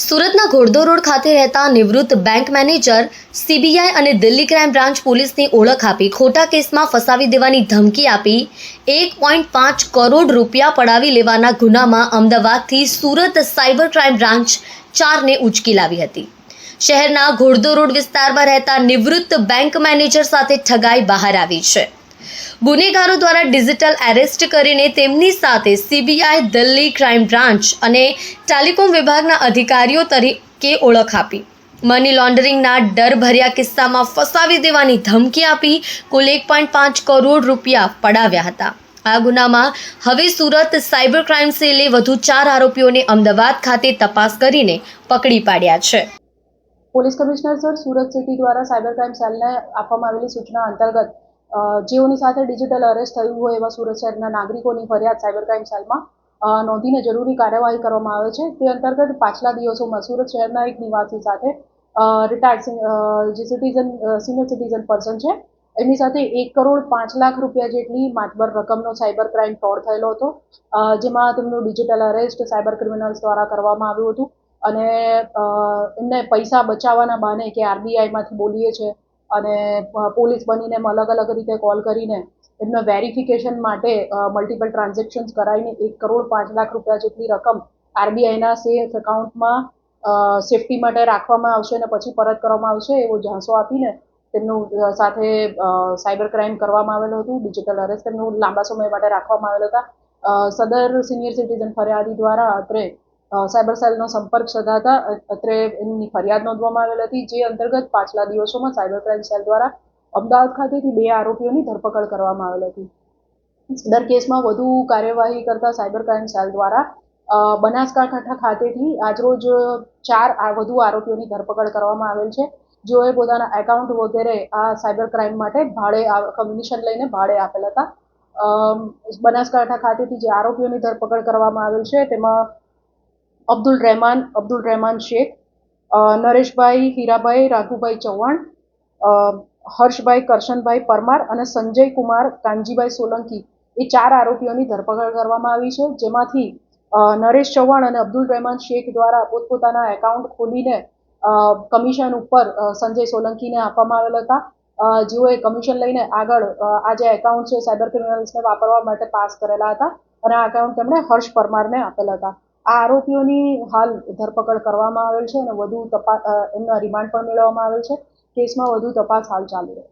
સુરતના ઘોડદો રોડ ખાતે રહેતા નિવૃત્ત બેંક મેનેજર, સીબીઆઈ અને દિલ્હી ક્રાઇમ બ્રાન્ચ પોલીસની ઓળખ આપી, ખોટા કેસમાં ફસાવી દેવાની ધમકી આપી, એક પોઈન્ટ પાંચ કરોડ રૂપિયા પડાવી લેવાના ગુનામાં અમદાવાદથી સુરત સાયબર ક્રાઇમ બ્રાન્ચ ચારને ઉચકી લાવી હતી. શહેરના ઘોડદો રોડ વિસ્તારમાં રહેતા નિવૃત્ત બેંક મેનેજર સાથે ઠગાઈ બહાર આવી છે. ગુનેગારો દ્વારા ડિજિટલ એરેસ્ટ કરીને તેમની સાથે સીબીઆઈ, દિલ્હી ક્રાઇમ બ્રાન્ચ અને ટેલિકોમ વિભાગના અધિકારીઓ તરીકે ઓળખ આપી. મની લોન્ડરિંગના ડરભર્યા કિસ્સામાં ફસાવી દેવાની ધમકી આપી કુલ એક પોઈન્ટ પાંચ કરોડ રૂપિયા પડાવ્યા હતા. આ ગુનામાં હવે સુરત સાયબર ક્રાઇમ સેલે વધુ ચાર આરોપીઓને અમદાવાદ ખાતે તપાસ કરીને પકડી પાડ્યા છે. Police commissioner sir, Surat city દ્વારા સાયબર ક્રાઇમ સેલને આપવામાં આવેલી સૂચના અંતર્ગત જેઓની સાથે ડિજિટલ અરેસ્ટ થયું હોય એવા સુરત શહેરના નાગરિકોની ફરિયાદ સાયબર ક્રાઇમ સેલમાં નોંધીને જરૂરી કાર્યવાહી કરવામાં આવે છે. તે અંતર્ગત પાછલા દિવસોમાં સુરત શહેરના એક નિવાસી સાથે રિટાયર્ડ જે સિટીઝન સિનિયર સિટીઝન પર્સન છે, એમની સાથે એક કરોડ પાંચ લાખ રૂપિયા જેટલી માતબર રકમનો સાયબર ક્રાઇમ ફ્રોડ થયેલો હતો જેમાં તેમનું ડિજિટલ અરેસ્ટ સાયબર ક્રિમિનલ્સ દ્વારા કરવામાં આવ્યું હતું. અને એમને પૈસા બચાવવાના બહાને કે આરબીઆઈમાંથી બોલીએ છે અને પોલીસ બનીને એમ અલગ અલગ રીતે કોલ કરીને એમના વેરિફિકેશન માટે મલ્ટિપલ ટ્રાન્ઝેક્શન્સ કરાવીને એક કરોડ પાંચ લાખ રૂપિયા જેટલી રકમ આરબીઆઈના સેફ એકાઉન્ટમાં સેફટી માટે રાખવામાં આવશે અને પછી પરત કરવામાં આવશે એવો ઝાંસો આપીને તેમનું સાથે સાયબર ક્રાઇમ કરવામાં આવેલું હતું. ડિજિટલ અરેસ્ટ તેમનું લાંબા સમય માટે રાખવામાં આવેલા હતા. સદર સિનિયર સિટીઝન ફરિયાદી દ્વારા અત્રે સાયબર સેલનો સંપર્ક સધાતા અત્રે એમની ફરિયાદ નોંધવામાં આવેલ હતી, જે અંતર્ગત પાછલા દિવસોમાં સાયબર ક્રાઇમ સેલ દ્વારા અમદાવાદ ખાતેથી બે આરોપીઓની ધરપકડ કરવામાં આવેલ હતી. સદર કેસમાં વધુ કાર્યવાહી કરતા સાયબર ક્રાઇમ સેલ દ્વારા બનાસકાંઠા ખાતેથી આજરોજ ચાર વધુ આરોપીઓની ધરપકડ કરવામાં આવેલ છે, જેઓએ પોતાના એકાઉન્ટ વગેરે આ સાયબર ક્રાઇમ માટે ભાડે કમિશન લઈને ભાડે આપેલ હતા. બનાસકાંઠા ખાતેથી જે આરોપીઓની ધરપકડ કરવામાં આવેલ છે, તેમાં અબ્દુલ રહેમાન અબ્દુલ રહેમાન શેખ નરેશભાઈ હીરાભાઈ, રાઘુભાઈ ચૌહાણ હર્ષભાઈ કરશનભાઈ પરમાર અને સંજય કુમાર કાનજીભાઈ સોલંકી. એ ચાર આરોપીઓની ધરપકડ કરવામાં આવી છે, જેમાંથી નરેશ ચૌહાણ અને અબ્દુલ રહેમાન શેખ દ્વારા પોતપોતાના એકાઉન્ટ ખોલીને કમિશન ઉપર સંજય સોલંકીને આપવામાં આવેલ હતા. જેઓએ કમિશન લઈને આગળ આ જે એકાઉન્ટ છે સાયબર ક્રિમિનલ્સને વાપરવા માટે પાસ કરેલા હતા અને આ એકાઉન્ટ તેમણે હર્ષ પરમારને આપેલા હતા. આ આરોપીઓની હાલ ધરપકડ કરવામાં આવેલ છે અને વધુ તપાસ એમના રિમાન્ડ પણ મેળવવામાં આવેલ છે. કેસમાં વધુ તપાસ હાલ ચાલુ છે.